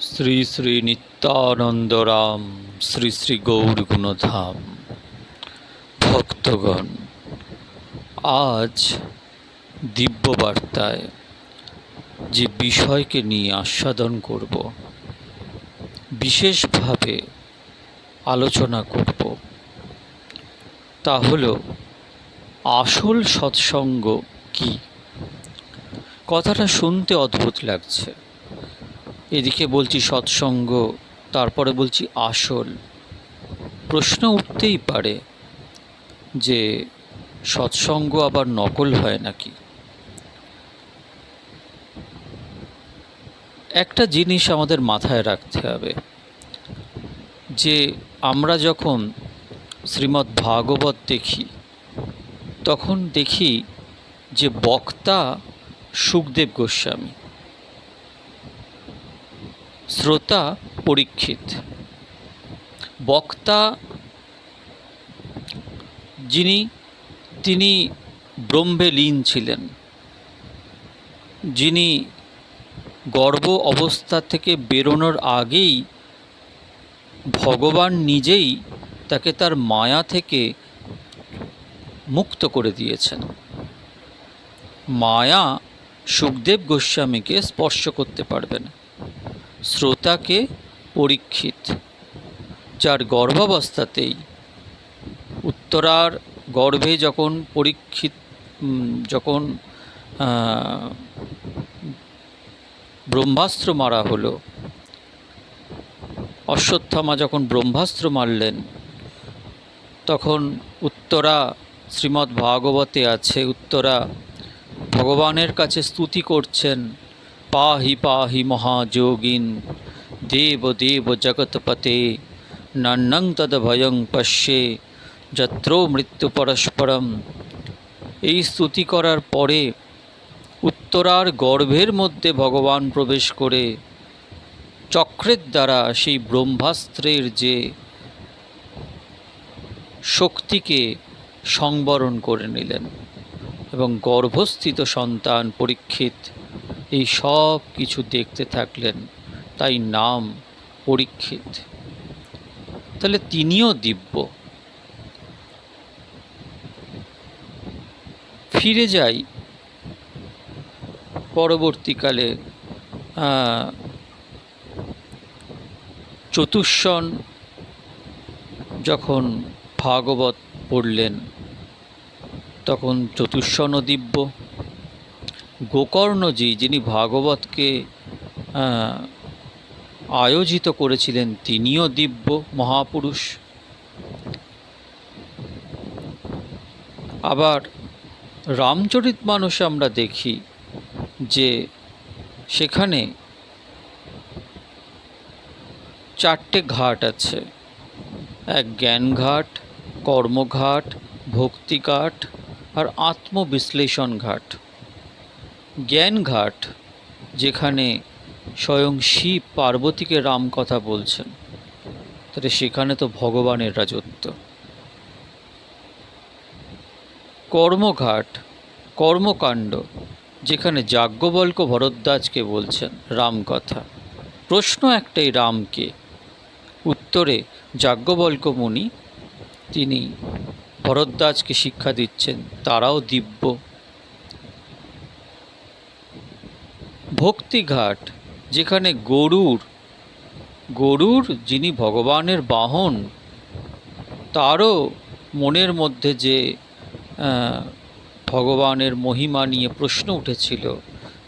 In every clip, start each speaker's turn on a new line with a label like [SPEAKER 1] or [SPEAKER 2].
[SPEAKER 1] শ্রী শ্রী নিত্যানন্দরাম শ্রী শ্রী গৌর গুণধাম। ভক্তগণ, আজ দিব্য বার্তায় যে বিষয়কে নিয়ে আস্বাদন করব, বিশেষভাবে আলোচনা করব, তা হলো আসল সৎসঙ্গ কি? কথাটা শুনতে অদ্ভুত লাগছে। এদিকে বলছি সৎসঙ্গ, তারপরে বলছি আসল। প্রশ্ন উঠতেই পারে যে সৎসঙ্গ আবার নকল হয় নাকি? একটা জিনিস আমাদের মাথায় রাখতে হবে, যে আমরা যখন শ্রীমদ্ ভাগবত দেখি, তখন দেখি যে বক্তা সুখদেব গোস্বামী। শ্রোতা পরীক্ষিত। বক্তা যিনি, তিনি ব্রহ্মে লীন ছিলেন। যিনি গর্ব অবস্থা থেকে বেরোনোর আগেই ভগবান নিজেই তাকে তার মায়া থেকে মুক্ত করে দিয়েছেন। মায়া সুখদেব গোস্বামীকে স্পর্শ করতে পারবে না। শ্রোতাকে পরীক্ষিত, যার গর্ভাবস্থাতেই উত্তরার গর্ভে যখন পরীক্ষিত যখন ব্রহ্মাস্ত্র মারা হলো, অশ্বত্থামা যখন ব্রহ্মাস্ত্র মারলেন, তখন উত্তরা শ্রীমদ্ ভাগবতে আছে, উত্তরা ভগবানের কাছে স্তুতি করছেন পাহি পাহি মহাযোগিন, দেব দেব জগৎপতে, নান্নং তদ ভয়ং পশ্যে, যত্র মৃত্যু পরস্পরম। এই স্তুতি করার পরে উত্তরার গর্ভের মধ্যে ভগবান প্রবেশ করে চক্রের দ্বারা সেই ব্রহ্মাস্ত্রের যে শক্তিকে সংবরণ করে নিলেন এবং গর্ভস্থিত সন্তান পরীক্ষিত এই সব কিছু দেখতে থাকলেন তাই নাম পরীক্ষিত। তাহলে তিনিও দিব্য। ফিরে যাই পরবর্তীকালে আহ, চতুষ্ষণ যখন ভাগবত পড়লেন তখন চতুষ্ষণ দিব্য। গোকর্ণজি যিনি ভাগবতকে আয়োজিত করেছিলেন, তিনিও দিব্য মহাপুরুষ। আবার রামচরিত মানুষ আমরা দেখি যে সেখানে চারটে ঘাট আছে। এক জ্ঞানঘাট কর্মঘাট ভক্তিঘাট আর আত্মবিশ্লেষণ ঘাট। জ্ঞানঘাট, যেখানে স্বয়ং শিব পার্বতীকে রাম কথা বলছেন, তাহলে সেখানে তো ভগবানের রাজত্ব। কর্মঘাট, কর্মকাণ্ড, যেখানে যাজ্ঞবল্ক ভরদ্বাজকে বলছেন রাম কথা। প্রশ্ন একটাই রামকে, উত্তরে যাজ্ঞবল্ক মুনি, তিনি ভরদ্বাজকে শিক্ষা দিচ্ছেন, তারাও দিব্য। ভক্তিঘাট, যেখানে গরুর গরুর যিনি ভগবানের বাহন, তারও মনের মধ্যে যে ভগবানের মহিমা নিয়ে প্রশ্ন উঠেছিল,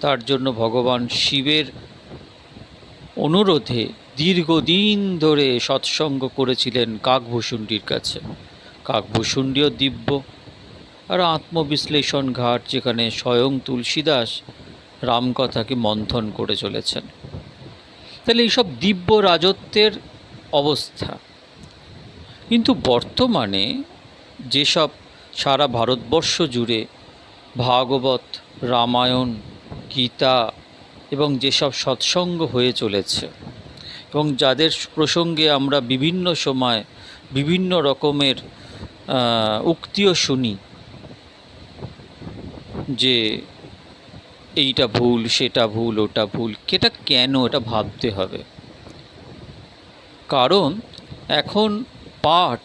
[SPEAKER 1] তার জন্য ভগবান শিবের অনুরোধে দীর্ঘদিন ধরে সৎসঙ্গ করেছিলেন কাকভূষুণ্ডির কাছে। কাকভূষুণ্ডিও দিব্য। আর আত্মবিশ্লেষণ ঘাট, যেখানে স্বয়ং তুলসীদাস রামকথাকে মন্থন করে চলেছেন। তাহলে এইসব দিব্য রাজত্বের অবস্থা। কিন্তু বর্তমানে যেসব সারা ভারতবর্ষ জুড়ে ভাগবত, রামায়ণ, গীতা এবং যেসব সৎসঙ্গ হয়ে চলেছে এবং যাদের প্রসঙ্গে আমরা বিভিন্ন সময় বিভিন্ন রকমের উক্তিও শুনি যে এইটা ভুল, সেটা ভুল, ওটা ভুল, এটা কেন এটা ভাবতে হবে? কারণ এখন পাঠ,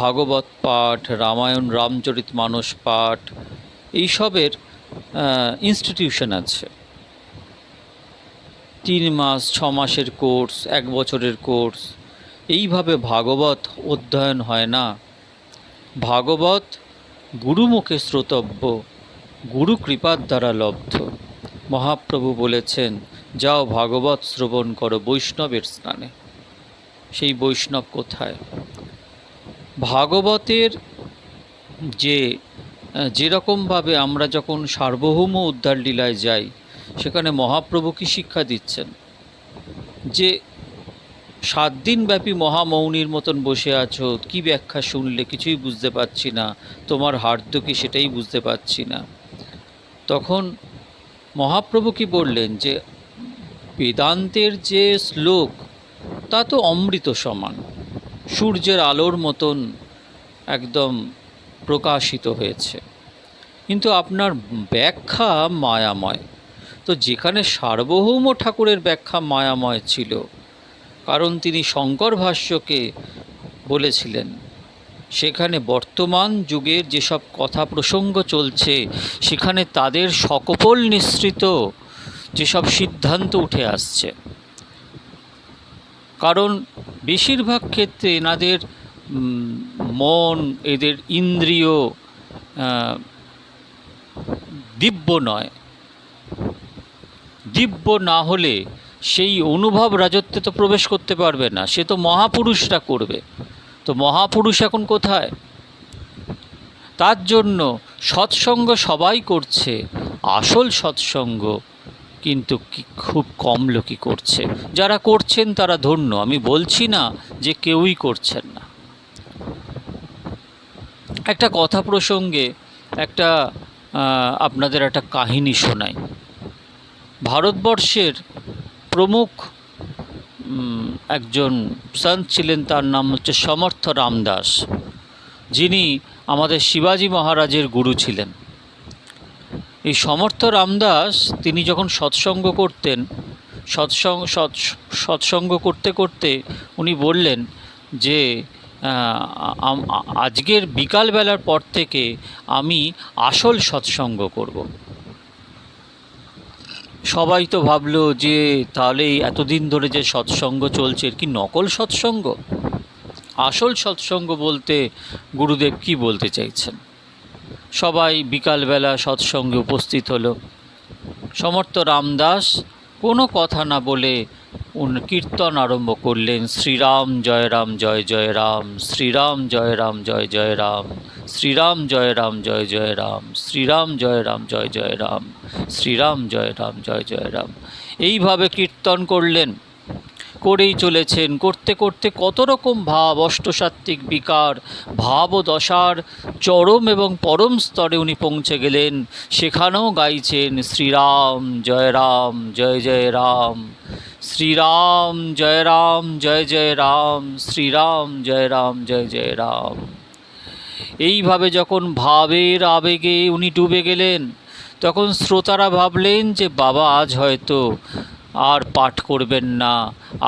[SPEAKER 1] ভাগবত পাঠ, রামায়ণ, রামচরিত মানস পাঠ, এইসবের ইনস্টিটিউশন আছে। তিন মাস, ছ মাসের কোর্স এক বছরের কোর্স এইভাবে ভাগবত অধ্যয়ন হয় না। ভাগবত গুরুমুখে শ্রোতব্য। গুরু কৃপার দ্বারা লব্ধ। মহাপ্রভু বলেছেন, যাও ভাগবত শ্রবণ করো বৈষ্ণবের স্নানে। সেই বৈষ্ণব কোথায়? ভাগবতের যে, যেরকমভাবে আমরা যখন সার্বভৌম উদ্ধার লীলায় যাই, সেখানে মহাপ্রভু কি শিক্ষা দিচ্ছেন? যে সাত দিন ব্যাপী মহামৌনির মতন বসে আছো, কি ব্যাখ্যা শুনলে কিছুই বুঝতে পারছি না, তোমার হার্দ কি সেটাই বুঝতে পারছি না। তখন মহাপ্রভু কি বললেন যে, বেদান্তের যে শ্লোক, তা তো অমৃত সমান। সূর্যের আলোর মতন একদম প্রকাশিত হয়েছে। কিন্তু আপনার ব্যাখ্যা মায়াময়। তো যেখানে সার্বভৌম ঠাকুরের ব্যাখ্যা মায়াময় ছিল, কারণ তিনি শঙ্কর ভাষ্যকে বলেছিলেন সেখানে বর্তমান যুগের যেসব কথা প্রসঙ্গ চলছে, সেখানে তাদের সকপল নিঃসৃত যেসব সিদ্ধান্ত উঠে আসছে। কারণ বেশিরভাগ ক্ষেত্রে এনাদের মন, এদের ইন্দ্রিয় দিব্য নয়। দিব্য না হলে সেই অনুভব রাজত্বে তো প্রবেশ করতে পারবে না, সে তো মহাপুরুষরা করবে। তো মহাপুরুষ এখন কোথায়? তার জন্য সৎসঙ্গ সবাই করছে, আসল সৎসঙ্গ কিন্তু খুব কম লোকই করছে। যারা করছেন তারা ধন্য, আমি বলছি না যে কেউই করছেন না। একটা কথা প্রসঙ্গে একটা আপনাদের একটা কাহিনী শোনাই। ভারতবর্ষের প্রমুখ একজন সন্ত ছিলেন, তার নাম হচ্ছে সমর্থ রামদাস। যিনি আমাদের শিবাজি মহারাজের গুরু ছিলেন। এই সমর্থ রামদাস, তিনি যখন সৎসঙ্গ করতেন, সৎসঙ্গ, সৎ, সৎসঙ্গ করতে করতে উনি বললেন যে আজকের বিকালবেলার পর থেকে আমি আসল সৎসঙ্গ করব। সবাই তো ভাবলো যে তাহলে এতদিন ধরে যে সৎসঙ্গ চলছে কি নকল সৎসঙ্গ? আসল সৎসঙ্গ বলতে গুরুদেব কি বলতে চাইছেন? সবাই বিকালবেলা সৎসঙ্গে উপস্থিত হলো। সমর্থ রামদাস কোনো কথা না বলে কীর্তন আরম্ভ করলেন শ্রীরাম জয় রাম জয় জয় রাম শ্রীরাম জয় রাম জয় জয় রাম শ্রীরাম জয় রাম জয় জয় রাম শ্রীরাম জয় রাম জয় জয় রাম শ্রীরাম জয় রাম জয় জয় রাম এইভাবে কীর্তন করলেন করেই চলেছেন করতে করতে কত রকম ভাব অষ্টসাত্ত্বিক বিকার ভাব ও দশার চরম এবং পরম স্তরে উনি পৌঁছে গেলেন সেখানেও গাইছেন শ্রীরাম জয় রাম জয় জয় রাম শ্রীরাম, জয় রাম, জয় জয় রাম, শ্রীরাম, জয় রাম, জয় জয় রাম। এইভাবে যখন ভাবের আবেগে উনি ডুবে গেলেন, তখন শ্রোতারা ভাবলেন যে বাবা, আজ হয়তো আর পাঠ করবেন না,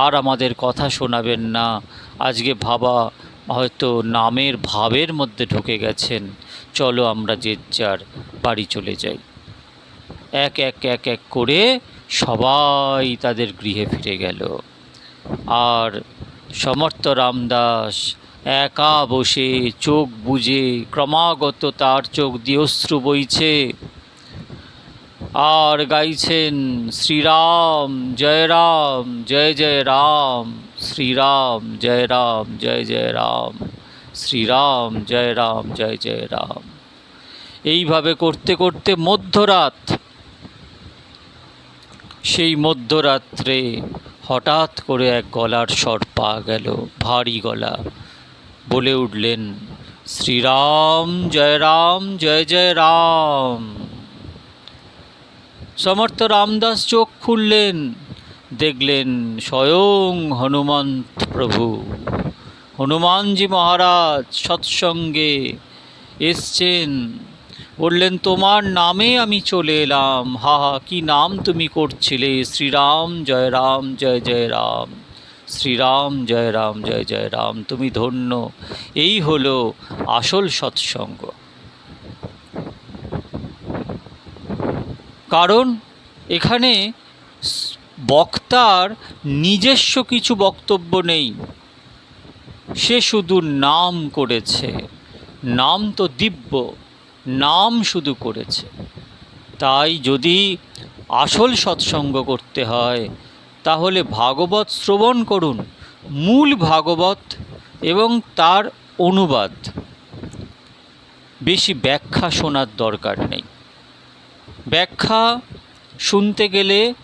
[SPEAKER 1] আর আমাদের কথা শোনাবেন না। আজকে ভাবা হয়তো নামের ভাবের মধ্যে ঢুকে গেছেন। চলো আমরা যে যার বাড়ি চলে যাই। এক এক এক এক করে সবাই তাদের গৃহে ফিরে গেল। আর সমর্থ রামদাস একা বসে চোখ বুজে ক্রমাগত তার চোখ দিয়ে অশ্রু বইছে। আর গাইছেন, শ্রীরাম, জয় রাম, জয় জয় রাম, শ্রীরাম, জয় রাম, জয় জয় রাম, শ্রীরাম, জয় রাম, জয় জয় রাম। এইভাবে করতে করতে মধ্যরাত সেই মধ্যরাত্রে হঠাৎ করে এক গলার স্বর পা গেল, ভারী গলা। বলে উঠলেন, শ্রীরাম, জয় রাম, জয় জয় রাম। সমর্থ রামদাস চোখ খুললেন, দেখলেন স্বয়ং হনুমন্ত প্রভু। হনুমানজি মহারাজ সৎসঙ্গে এসছেন। বললেন, তোমার নামে আমি চলে এলাম। হা হা, কি নাম তুমি করছিলে? শ্রীরাম, জয় রাম, জয় জয় রাম। শ্রীরাম, জয় রাম, জয় জয় রাম, তুমি ধন্য। এই হলো আসল সৎসঙ্গ। কারণ এখানে বক্তার নিজস্ব কিছু বক্তব্য নেই। সে শুধু নাম করেছে। নাম তো দিব্য। নাম শুধু করেছে। তাই যদি আসল সৎসঙ্গ করতে হয়, তাহলে ভাগবত শ্রবণ করুন, মূল ভাগবত এবং তার অনুবাদ। বেশি ব্যাখ্যা শোনার দরকার নেই। ব্যাখ্যা শুনতে গেলে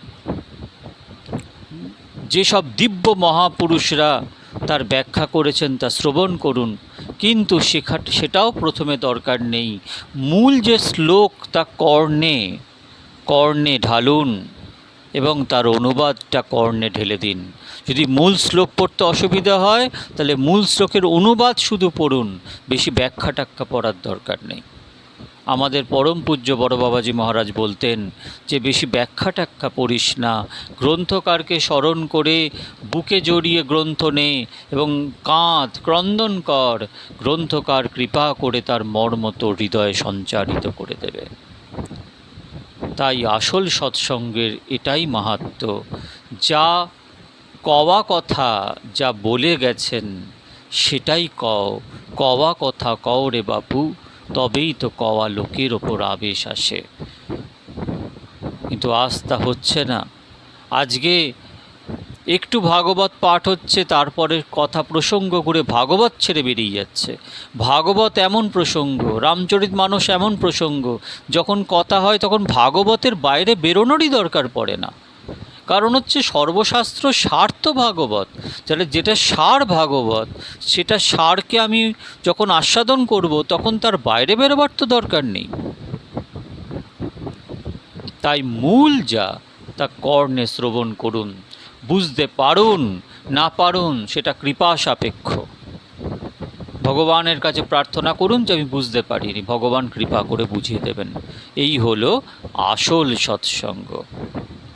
[SPEAKER 1] যেসব দিব্য মহাপুরুষরা তার ব্যাখ্যা করেছেন তা শ্রবণ করুন কিন্তু শেখা সেটাও প্রথমে দরকার নেই। মূল যে শ্লোক তা কর্ণে কর্ণে ঢালুন এবং তার অনুবাদটা কর্ণে ঢেলে দিন। যদি মূল শ্লোক পড়তে অসুবিধা হয়, তাহলে মূল শ্লোকের অনুবাদ শুধু পড়ুন, বেশি ব্যাখ্যা টাক্কা পড়ার দরকার নেই। আমাদের পরম পূজ্য বড় বাবাজি মহারাজ বলতেন যে, বেশি ব্যাখ্যা টাক্কা পড়িস না। গ্রন্থকারকে স্মরণ করে বুকে জড়িয়ে গ্রন্থ নে এবং কাঁধ ক্রন্দন কর। গ্রন্থকার কৃপা করে তার মর্ম তোর হৃদয়ে সঞ্চারিত করে দেবে। তাই আসল সৎসঙ্গের এটাই মাহাত্ম। যা কওয়া কথা, যা বলে গেছেন, সেটাই কও। কওয়া কথা কও রে বাপু। তবেই তো কওয়া লোকের ওপর আবেশ আসে। কিন্তু তা হচ্ছে না। আজকে একটু ভাগবত পাঠ হচ্ছে তারপরে কথা প্রসঙ্গ করে ভাগবত ছেড়ে বেরিয়ে যাচ্ছে। ভাগবত এমন প্রসঙ্গ, রামচরিত মানুষ এমন প্রসঙ্গ, যখন কথা হয় তখন ভাগবতের বাইরে বেরোনোরই দরকার পড়ে না। কারণ হচ্ছে সর্বশাস্ত্র সার তো ভাগবত। তাহলে যেটা সার ভাগবত, সেটা সারকে আমি যখন আস্বাদন করব, তখন তার বাইরে বেরোবার তো দরকার নেই। তাই মূল যা, তা কর্ণে শ্রবণ করুন, বুঝতে পারুন, না পারুন, সেটা কৃপা সাপেক্ষ। ভগবানের কাছে প্রার্থনা করুন যে আমি বুঝতে পারিনি, ভগবান কৃপা করে বুঝিয়ে দেবেন। এই হলো আসল সৎসঙ্গ।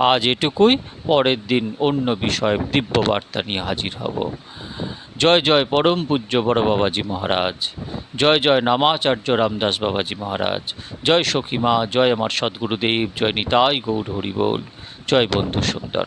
[SPEAKER 1] আজ এটুকুই, পরের দিন অন্য বিষয়ে দিব্য বার্তা নিয়ে হাজির হব। জয় জয় পরম পূজ্য বড় বাবাজি মহারাজ। জয় জয় নামাচার্য রামদাস বাবাজি মহারাজ। জয় সখীমা জয় আমার সদ্গুরুদেব, জয় নিতাই গৌর হরিবোল। জয় বন্ধু সুন্দর।